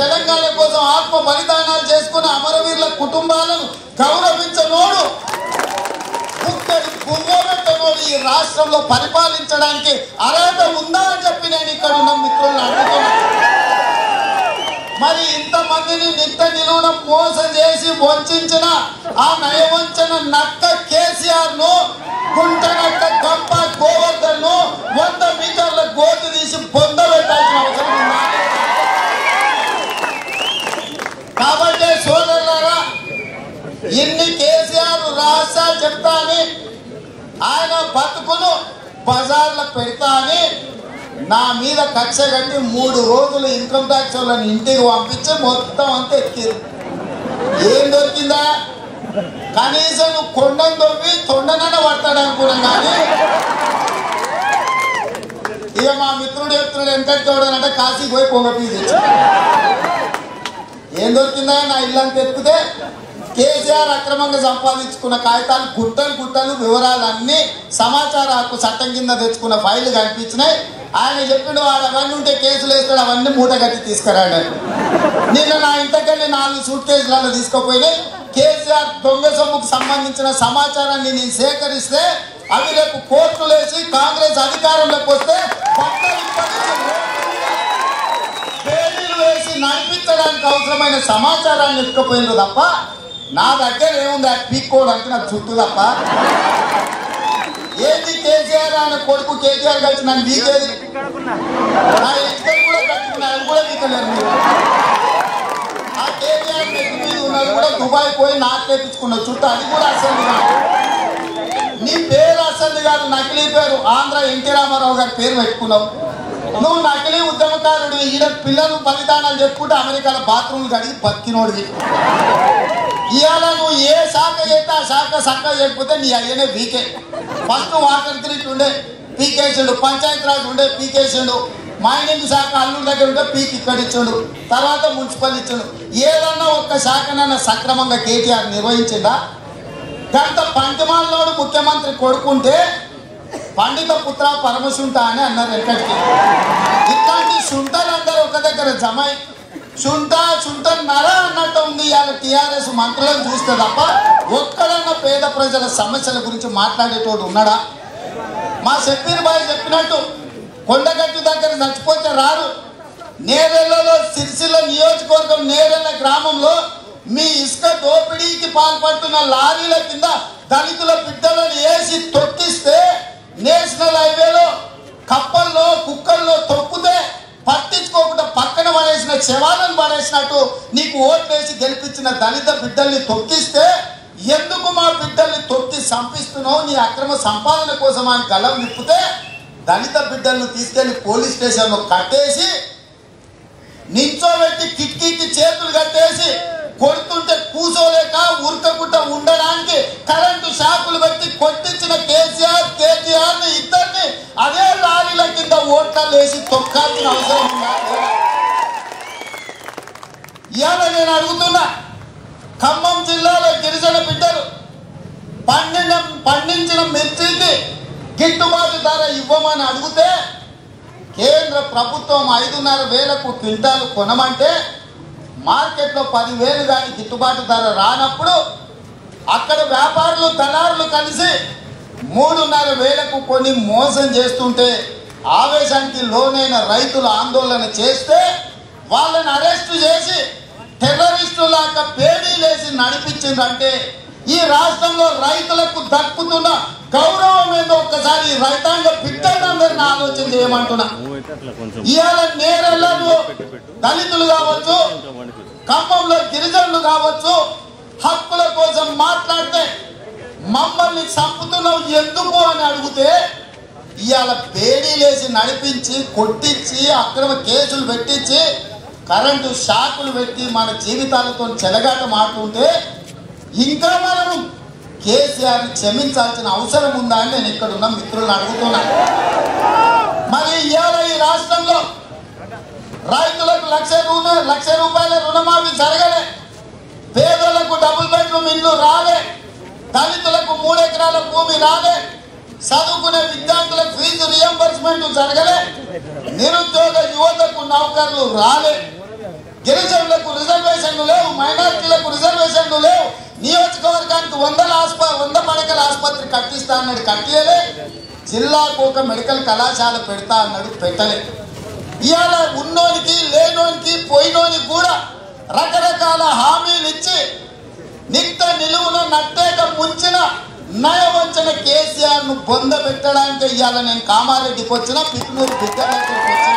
తెలంగాణ కోసం ఆత్మ బలిదానాలు చేసుకున్న అమరవీరుల కుటుంబాలను గౌరవించనోడు ముక్కడి ఈ రాష్ట్రంలో పరిపాలించడానికి అర్హత ఉందా అని చెప్పి నేను ఇక్కడ ఉన్న మిత్రులను అడుగుతున్నాను మరి ఇంతమందిని నిత్య నిలువున మోసం చేసి వంచిన ఆ నయవంచన నక్క కేసీఆర్ను గుంట గొప్ప గంప వంద మీటర్ల గోతి తీసి పొందబెట్టాల్సిన అవసరం ఉందా? కాబట్టి సోదరులారా ఇన్ని కేసీఆర్ రాశా చెప్తా అని ఆయన బతుకును బజార్లో పెడతా అని నా మీద కక్ష కట్టి మూడు రోజులు ఇన్కమ్ ట్యాక్స్ వాళ్ళని ఇంటికి పంపించి మొత్తం అంతా ఎక్కిరు. ఏం దొరికిందా? కనీసం నువ్వు కొండను దొరికి తొండనన్న పడతాడు అనుకున్నాం కానీ. ఇక మా మిత్రుడు చెప్తున్నాడు వెంకట చూడాలంటే కాశీకి పోయి పొంగపీ ఏం దొరికిందా? నా ఇల్లని తెప్పితే కేసీఆర్ అక్రమంగా సంపాదించుకున్న కాగితాలు గుట్టలు గుట్టలు వివరాలు సమాచార హక్కు చట్టం కింద తెచ్చుకున్న ఫైళ్ళు కనిపించినాయి. ఆయన చెప్పిండు వాడు అవన్నీ ఉంటే కేసులు వేస్తాడు అవన్నీ మూట కట్టి తీసుకురాడు. నిన్న నా ఇంతకెళ్ళి నాలుగు సూట్ కేసులు కేసులలో తీసుకుపోయినాయి. కేసీఆర్ దొంగ సొమ్ముకు సంబంధించిన సమాచారాన్ని నేను సేకరిస్తే అవి రేపు కోర్టులు వేసి కాంగ్రెస్ అధికారంలోకి వస్తే వేసి నడిపించడానికి అవసరమైన సమాచారాన్ని ఎత్తుకుపోయింది తప్ప నా దగ్గర ఏముంది? ఆ పీక్కోవడానికి నాకు చుట్టూ తప్ప. ఏది కేసీఆర్ ఆయన కొడుకు కేసీఆర్ కలిసి నన్ను వీకేది? నా ఇద్దరు కూడా కట్టుకున్నా అది కూడా వీకలేరు ఆ కేసీఆర్ ఉన్నది కూడా దుబాయ్ పోయి నాటు తెప్పించుకున్న చుట్టూ అది కూడా అసలు కాదు. నీ పేరు అసలు కాదు నకిలీ పేరు. ఆంధ్ర ఎన్టీ రామారావు గారి పేరు పెట్టుకున్నావు. నువ్వు నకిలీ ఉద్యమకారుడు ఈయన పిల్లలు బలిదానాలు చెప్పుకుంటే అమెరికాలో బాత్రూమ్లు కడిగి బతికినోడిది ఇవాళ నువ్వు ఏ శాఖ చేస్తే ఆ శాఖ శాఖ చేయకపోతే నీ అయ్యనే వీకే. ఫస్ట్ వాటర్ త్రీట్ ఉండే పీకేసిండు పంచాయతీరాజ్ ఉండే పీకేసిండు మా ఇంటి శాఖ అల్లుడి దగ్గర ఉంటే పీక్ ఇక్కడ ఇచ్చిండు తర్వాత మున్సిపల్ ఇచ్చిండు. ఏదన్నా ఒక్క శాఖనన్నా సక్రమంగా కేటీఆర్ నిర్వహించిందా? గంట పంచమాలలోడు ముఖ్యమంత్రి కొడుకుంటే పండిత పుత్ర పరమశుంట అని అన్నారు ఎక్కడికి ఇట్లాంటి శుంఠలందరూ ఒక దగ్గర జమై శుంఠ శుంఠ నర అన్నట్టు ఉంది ఇవాళ టీఆర్ఎస్ మంత్రులను చూస్తే తప్ప ఒక్కడన్నా పేద ప్రజల సమస్యల గురించి మాట్లాడేటోడు ఉన్నాడా? మా షబ్బీర్ బాయ్ చెప్పినట్టు కొండగట్టు దగ్గర చచ్చిపోతే రారు నేరెళ్ళలో సిరిసిల్ల నియోజకవర్గం నేరెళ్ళ గ్రామంలో మీ ఇసుక దోపిడీకి పాల్పడుతున్న లారీల కింద దళితుల బిడ్డలను వేసి తొక్కిస్తే నేషనల్ హైవేలో కప్పల్లో కుక్కల్లో తొక్కితే పట్టించుకోకుండా పక్కన పడేసిన శవాలను పడేసినట్టు నీకు ఓట్లేసి గెలిపించిన దళిత బిడ్డల్ని తొక్కిస్తే ఎందుకు మా బిడ్డల్ని తొక్కి సంపిస్తున్నావు? నీ అక్రమ సంపాదన కోసం అని గలం నిప్పితే దళిత బిడ్డలను తీసుకెళ్ళి పోలీస్ స్టేషన్లో కట్టేసి నించోబెట్టి కిటికీకి చేతులు కట్టేసి కొడుతుంటే కూసోలేక ఉరకకుండా ఉండడానికి కరెంటు షాకులు పెట్టి కొట్టించిన కేసీఆర్ కేటీఆర్ ఇద్దరిని అదే లారీల కింద ఓట్లలో వేసి తొక్కాల్సిన అవసరం ఉందా? ఇవాళ నేను అడుగుతున్నా ఖమ్మం జిల్లాలో గిరిజన బిడ్డలు పండిన పండించిన మిర్చికి గిట్టుబాటు ధర ఇవ్వమని అడిగితే కేంద్ర ప్రభుత్వం ఐదున్నర వేలకు క్వింటాలు కొనమంటే మార్కెట్లో పదివేలు కానీ గిట్టుబాటు ధర రానప్పుడు అక్కడ వ్యాపారులు దళారులు కలిసి మూడున్నర వేలకు కొని మోసం చేస్తుంటే ఆవేశానికి లోనైన రైతులు ఆందోళన చేస్తే వాళ్ళని అరెస్టు చేసి టెర్రరిస్టులాగా పేడీలేసి నడిపించిందంటే ఈ రాష్ట్రంలో రైతులకు దక్కుతున్న గౌరవం ఏందో ఒక్కసారి రైతాంగ బిడ్డలందరిని ఆలోచన చేయమంటున్నా. ఇవాళ నేరెళ్ళను దళితులు కావచ్చు ఖమ్మంలో గిరిజనులు కావచ్చు హక్కుల కోసం మాట్లాడితే మమ్మల్ని చంపుతున్నావు ఎందుకు అని అడిగితే ఇవాళ బేడీలేసి నడిపించి కొట్టించి అక్రమ కేసులు పెట్టించి కరెంటు షాకులు పెట్టి మన జీవితాలతో చెలగాట మాట్లాడుతుంటే ఇంకా మనం కేసీఆర్ క్షమించాల్సిన అవసరం ఉందా అని నేను ఇక్కడ ఉన్న మిత్రులను అడుగుతున్నాను మరి ఇవాళ ఈ రాష్ట్రంలో రైతులకు లక్ష రుణ లక్ష రూపాయల రుణమాఫీ జరగలే. పేదలకు డబుల్ బెడ్రూమ్ ఇల్లు రాలే. దళితులకు మూడు ఎకరాల భూమి రాలే. చదువుకునే విద్యార్థుల ఫీజు రియంబర్స్మెంట్ జరగలే. నిరుద్యోగ యువతకు నౌకర్లు రాలే. గిరిజనులకు రిజర్వేషన్లు లేవు మైనార్టీలకు రిజర్వేషన్లు లేవు. నియోజకవర్గానికి వందల ఆస్ప వంద పడకల ఆసుపత్రి కట్టిస్తా అన్నాడు కట్టియలే. జిల్లాకు ఒక మెడికల్ కళాశాల పెడతా అన్నాడు పెట్టలే. ఇవాళ ఉన్నోనికి లేనోనికి పోయినోనికి కూడా రకరకాల హామీలు ఇచ్చి నిత్య నిలువున నట్టేక ముంచిన నయవంచన కేసీఆర్ను బొంద పెట్టడానికి ఇవాళ నేను కామారెడ్డికి వచ్చిన పిక్నూరు బిడ్డలకు వచ్చిన.